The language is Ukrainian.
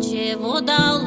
тече вода